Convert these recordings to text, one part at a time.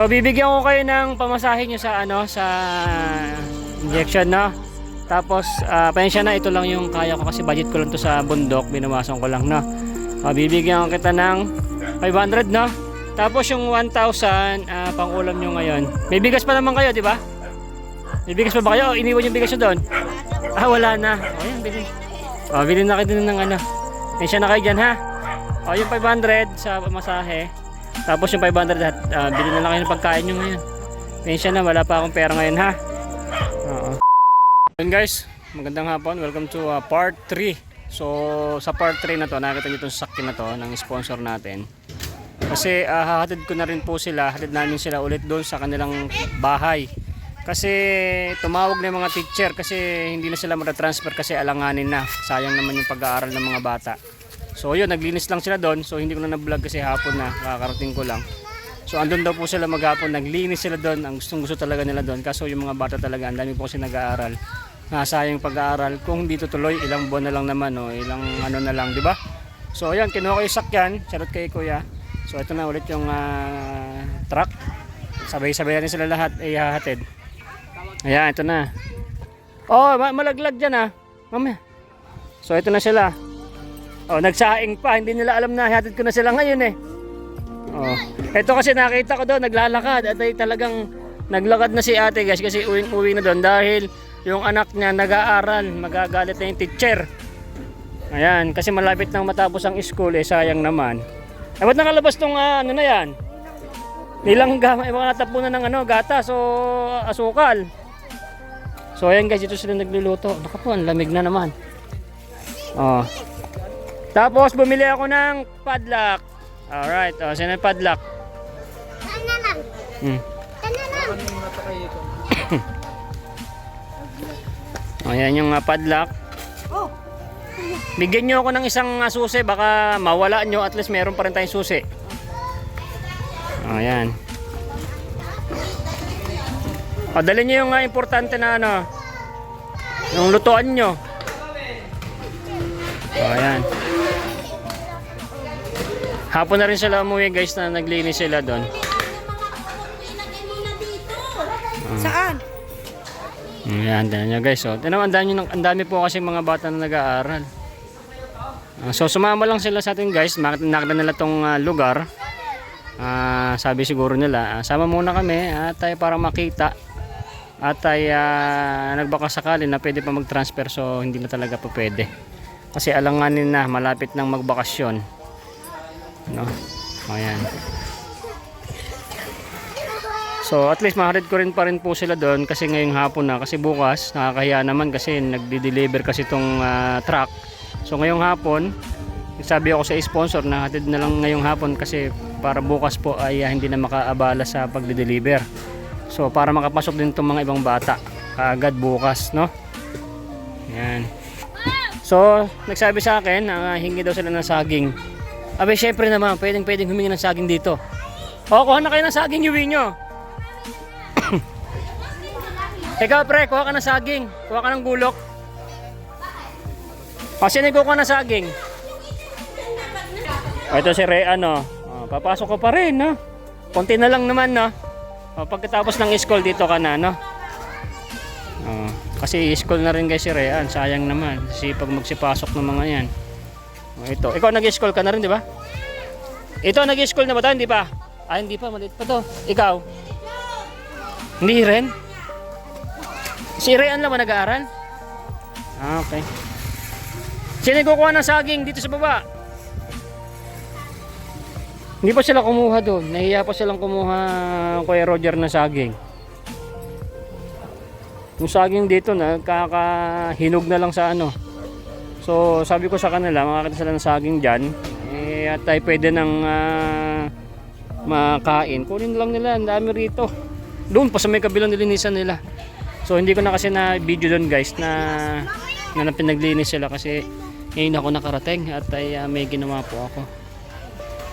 So, bibigyan ko kayo ng pamasahe nyo sa ano sa injection no. Tapos uh, pasensya na ito lang yung kaya ko kasi budget ko lang to sa bundok, binawasan ko lang no. Uh, bibigyan ko kita ng 500 no. Tapos yung 1,000 ah, pang ulam nyo ngayon. May bigas pa naman kayo, di ba? May bigas pa ba kayo? Iniwan yung bigas nyo doon? Ah, wala na. O yan, bilhin. O, bilhin na kayo din ng ano. Pasensya na kayo dyan ha. O, yung 500 sa masahe. Tapos yung 500 at uh, bilhin na lang kayo ng pagkain nyo ngayon. Pasensya na, wala pa akong pera ngayon ha. Oo. Yun guys, magandang hapon. Welcome to uh, part 3. So, sa part 3 na to, nakita nyo itong sasakyan na to ng sponsor natin. Kasi uh, hahatid ko na rin po sila, hatid namin sila ulit doon sa kanilang bahay. Kasi tumawag na yung mga teacher kasi hindi na sila matatransfer kasi alanganin na. Sayang naman yung pag-aaral ng mga bata. So yun, naglinis lang sila doon. So hindi ko na na-vlog kasi hapon na, kakarating ko lang. So andun daw po sila maghapon, naglinis sila doon. Ang gustong gusto talaga nila doon. Kaso yung mga bata talaga, ang dami po kasi nag-aaral. Nasayang pag-aaral. Kung di tutuloy, ilang buwan na lang naman, o ilang ano na lang, di ba? So ayan, kinuha ko yung sakyan. Charot kay kuya. So ito na ulit yung ah, truck. Sabay-sabay na sila lahat ay hahatid. Ayan, ito na. Oh, ma- malaglag dyan ah. Mamaya. So ito na sila. Oh, nagsaing pa. Hindi nila alam na hatid ko na sila ngayon eh. Oh. Ito kasi nakita ko doon, naglalakad. At ay talagang naglakad na si ate guys kasi uwing-uwi na doon dahil yung anak niya nag-aaral. Magagalit na yung teacher. Ayan, kasi malapit nang matapos ang school eh, sayang naman. Eh, ba't nakalabas tong ah, ano na yan? Nilangga, eh, mga natapunan ng ano, gatas o asukal. So ayan guys, dito sila nagluluto. Naku po, ang lamig na naman. Oh. Tapos bumili ako ng padlock. Alright, oh, sino yung padlock? Sana lang. Hmm. Sana lang. Oh, yan yung uh, padlock. Oh. Bigyan nyo ako ng isang uh, susi, baka mawala nyo, at least meron pa rin tayong susi. Oh, yan. O, dalhin nyo yung uh, importante na ano, yung lutuan nyo. Oh, yan. Hapon na rin sila umuwi guys na naglinis sila doon. Saan? Ayan, tignan nyo guys. So, tignan mo, ang dami, ang dami po kasi mga bata na nag-aaral. Ah, so, sumama lang sila sa atin guys. Nakita nila tong ah, lugar. Ah, sabi siguro nila, ah, sama muna kami at tayo para makita. At ay ah, nagbaka sakali na pwede pa mag-transfer so hindi na talaga pa pwede. Kasi alanganin na, malapit nang magbakasyon. No? Ayan. So at least maharid ko rin pa rin po sila doon kasi ngayong hapon na kasi bukas nakakahiya naman kasi nagdi-deliver kasi itong ah, truck. So ngayong hapon sabi ako sa sponsor na hatid na lang ngayong hapon kasi para bukas po ay ah, hindi na makaabala sa pagdi-deliver. So para makapasok din itong mga ibang bata kaagad bukas no. Yan. So nagsabi sa akin ah, hingi daw sila ng saging. Abe syempre naman pwedeng pwedeng humingi ng saging dito. O kuha na kayo ng saging iwi nyo. Ikaw pre, kuha ka ng saging. Kuha ka ng gulok. O, sino yung kukuha ng saging? O, ito si Ray, ano. O, papasok ko pa rin, no? Konti na lang naman, no? O, pagkatapos ng school, dito ka na, no? O, kasi school na rin guys si Rayan. Sayang naman. Sipag magsipasok ng mga yan. O, ito. Ikaw nag-school ka na rin, di ba? Ito, nag-school na ba tayo? Hindi pa? Ah, hindi pa. Maliit pa to. Ikaw? Hindi rin? Si Rayan lang ba nag-aaral? Ah, okay. Sino kukuha ng saging dito sa baba? Hindi pa sila kumuha doon. Nahiya pa silang kumuha Kuya Roger na saging. Yung saging dito na kakahinog na lang sa ano. So sabi ko sa kanila, makakita sila ng saging dyan. Eh, at ay pwede nang ah, makain. Kunin lang nila, ang dami rito. Doon pa sa may kabilang nilinisan nila. So hindi ko na kasi na video doon guys na na pinaglinis sila kasi ngayon ako nakarating at ay ah, may ginawa po ako.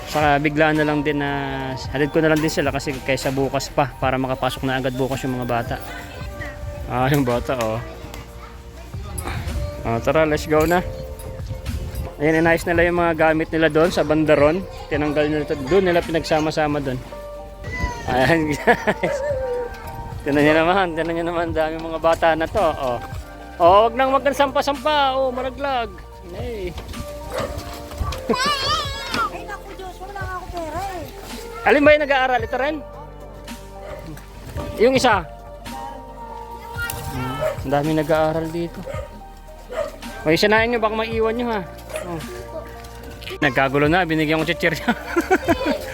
Saka biglaan na lang din na halid ko na lang din sila kasi kaysa bukas pa para makapasok na agad bukas yung mga bata. Ah, yung bata oh. Ah, tara, let's go na. Ayan, inayos nila yung mga gamit nila doon sa bandaron. Tinanggal nila ito. Doon nila pinagsama-sama doon. Ayan guys. Tignan nyo naman, tignan nyo naman, dami mga bata na to. Oh, oh wag nang wag kang sampa-sampa. Oh, maraglag. Hey. Ay, naku Diyos, wala ako pera eh. Alin ba yung nag-aaral? Ito rin? Yung isa? Ang dami nag-aaral dito. O, isanayin nyo, baka maiwan nyo ha. Oh. Nagkagulo na, binigyan ko chichirya.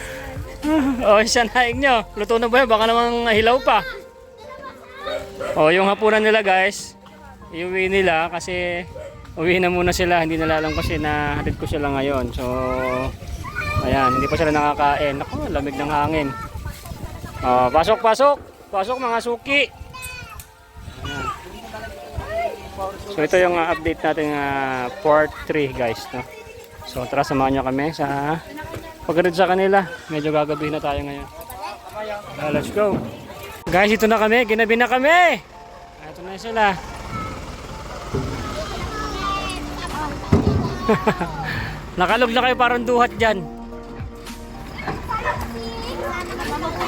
o, isanayin nyo. Luto na ba yun? Baka namang hilaw pa. O, yung hapunan nila guys, iuwi nila kasi uwi na muna sila. Hindi nila alam kasi na hatid ko sila ngayon. So, ayan, hindi pa sila nakakain. Ako, lamig ng hangin. O, pasok, pasok. Pasok mga suki. So ito yung uh, update natin uh, part 3 guys. No? So tara samahan nyo kami sa pagkarid sa kanila. Medyo gagabihin na tayo ngayon. Ah, let's go. Guys, ito na kami. Ginabi na kami. Ito na sila. Nakalog na kayo parang duhat dyan.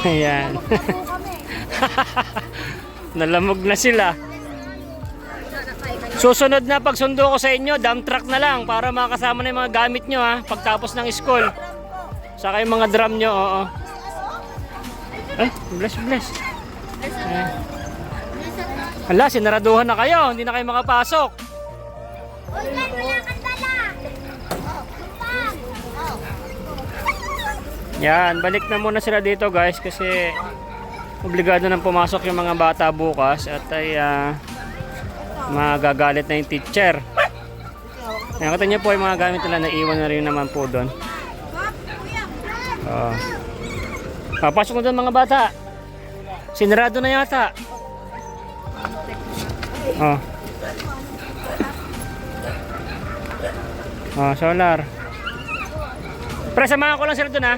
Ayan. Nalamog na sila. Susunod na pagsundo ko sa inyo, dump truck na lang para makasama na yung mga gamit nyo ha, pagtapos ng school. Saka yung mga drum nyo, oo. Ay, bless, bless. Ayan. Hala, sinaraduhan na kayo, hindi na kayo makapasok. Yan, balik na muna sila dito guys kasi obligado nang pumasok yung mga bata bukas at ay ah, magagalit na yung teacher. Nakita niyo po yung mga gamit nila naiwan na rin naman po doon. Oh. Papasok na doon mga bata. Sinarado na yata. Oh. Oh, solar. Pre, samahan ko lang sila doon ha.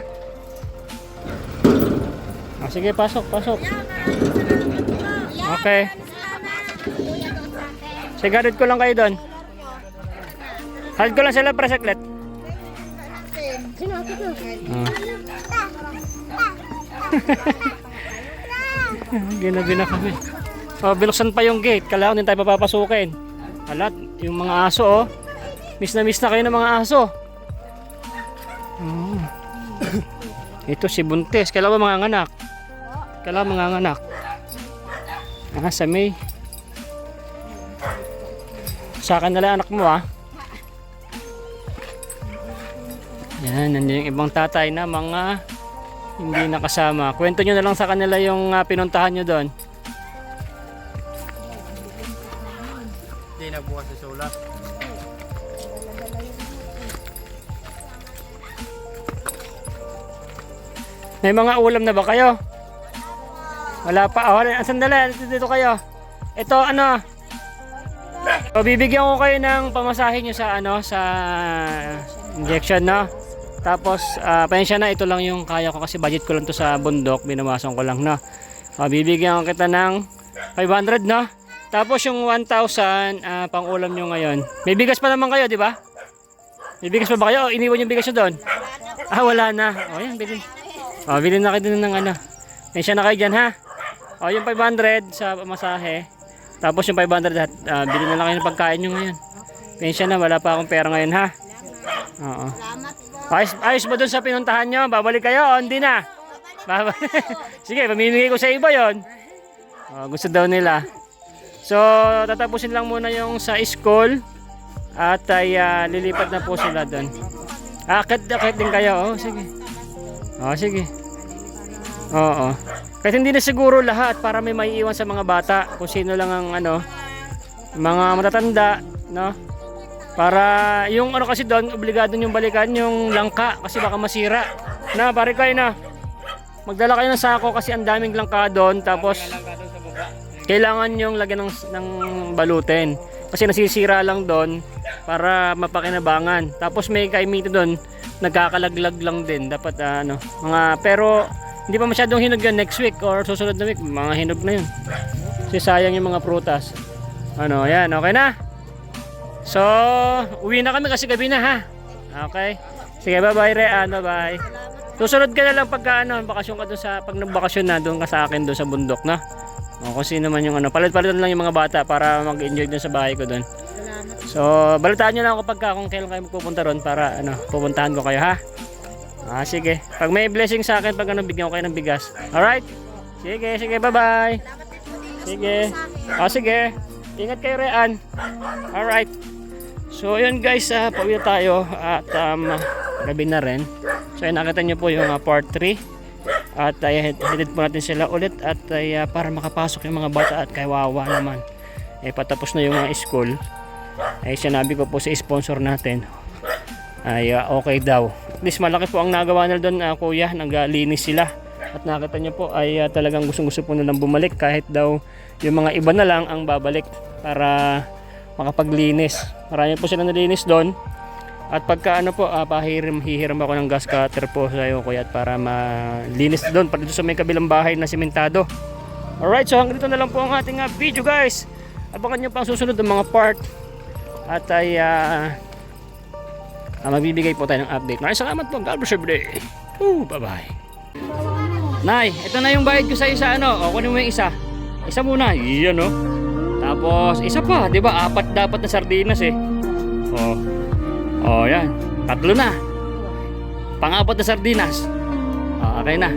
Ah, sige, pasok, pasok. Okay. Hatid ko lang kayo doon. Hatid ko lang sila para saklit. Ah. Ginabi na kami. Oh, biluksan pa yung gate. Kailangan din tayo papapasukin. Alat, yung mga aso oh. Miss na miss na kayo ng mga aso. Oh. Ito si Buntes. Kailan ba mga anak? Kailan mga anak? Ah, sa May. Sa akin na lang anak mo ah. Yan, nandiyan yung ibang tatay na mga hindi nakasama. Kwento nyo na lang sa kanila yung ah, pinuntahan nyo doon. Hindi nagbukas sa solar. May mga ulam na ba kayo? Wala pa. Oh, sandali, dito kayo. Ito ano? O, bibigyan ko kayo ng pamasahe nyo sa ano sa injection no. Tapos ah, pensya na ito lang yung kaya ko kasi budget ko lang to sa bundok, binawasan ko lang no. O, bibigyan ko kita ng 500 no. Tapos yung 1,000 ah, pang ulam nyo ngayon. May bigas pa naman kayo, di ba? May bigas pa ba kayo? O, iniwan yung bigas nyo doon? Ah, wala na. O, yan, bilhin. O, bilhin na kayo din ng ano. Pensya na kayo dyan, ha? O, yung 500 sa masahe. Tapos yung 500, uh, bilhin na lang kayo ng pagkain nyo ngayon. Pensya na, wala pa akong pera ngayon, ha? Oo. Ayos, ayos ba dun sa pinuntahan nyo? Babalik kayo hindi na? Babalik. Sige, pamimigay ko sa iba yon. O, gusto daw nila. So, tatapusin lang muna yung sa school. At ay ah, lilipat na po sila doon. Akit, akit din kayo. Oh, sige. Oh, sige. Oo. Kahit hindi na siguro lahat para may maiiwan sa mga bata. Kung sino lang ang ano, mga matatanda, no? Para yung ano kasi doon, obligado yung balikan yung langka kasi baka masira. Na, pare kayo na. Magdala kayo ng sako kasi ang daming langka doon. Tapos, kailangan yung lagyan ng, ng balutin. Kasi nasisira lang doon para mapakinabangan. Tapos may kaimito doon, nagkakalaglag lang din. Dapat ah, ano, mga pero hindi pa masyadong hinog yan next week or susunod na week, mga hinog na yun. Kasi sayang yung mga prutas. Ano, yan, okay na? So, uwi na kami kasi gabi na ha. Okay? Sige, bye-bye, Rean. Bye-bye. Susunod ka na lang pagka ano, bakasyon ka doon sa pag nagbakasyon na doon ka sa akin doon sa bundok na. O kung sino man yung ano, palit-palitan lang yung mga bata para mag-enjoy doon sa bahay ko doon. So, balitaan nyo lang ako pagka kung kailan kayo pupunta ron para ano, pupuntahan ko kayo ha. Ah, sige. Pag may blessing sa akin, pag ano, bigyan ko kayo ng bigas. Alright? Sige, sige, bye-bye. Sige. Ah, sige. Ingat kayo, Rean. Alright. So, yun guys, uh, pauwi na tayo at um, gabi na rin. So, ayun, nakita nyo po yung uh, part 3. At uh, headed po natin sila ulit at uh, para makapasok yung mga bata at kawawa naman. Eh, patapos na yung mga school. Ay, sinabi ko po sa sponsor natin ay uh, okay daw. At least malaki po ang nagawa nila doon, uh, kuya. Naglinis sila. At nakita nyo po ay uh, talagang gustong-gusto po nilang bumalik kahit daw yung mga iba na lang ang babalik para makapaglinis. Marami po sila nalinis doon. At pagka ano po, uh, pahiram, hihiram ako ng gas cutter po sa iyo kuya at para malinis doon dito sa may kabilang bahay na simentado. Alright, so hanggang dito na lang po ang ating uh, video guys. Abangan nyo pang susunod ng mga part. At ay uh, uh, magbibigay po tayo ng update. Maraming salamat po. God bless every day. Woo, bye-bye. Nay, ito na yung bayad ko sa isa ano. O, kunin mo yung isa. Isa muna. Iyan oh. Tapos, isa pa. di ba Apat dapat na sardinas eh. Oh. Oh, yan. Tatlo na. Pang-apat na sardinas. Ah, okay na.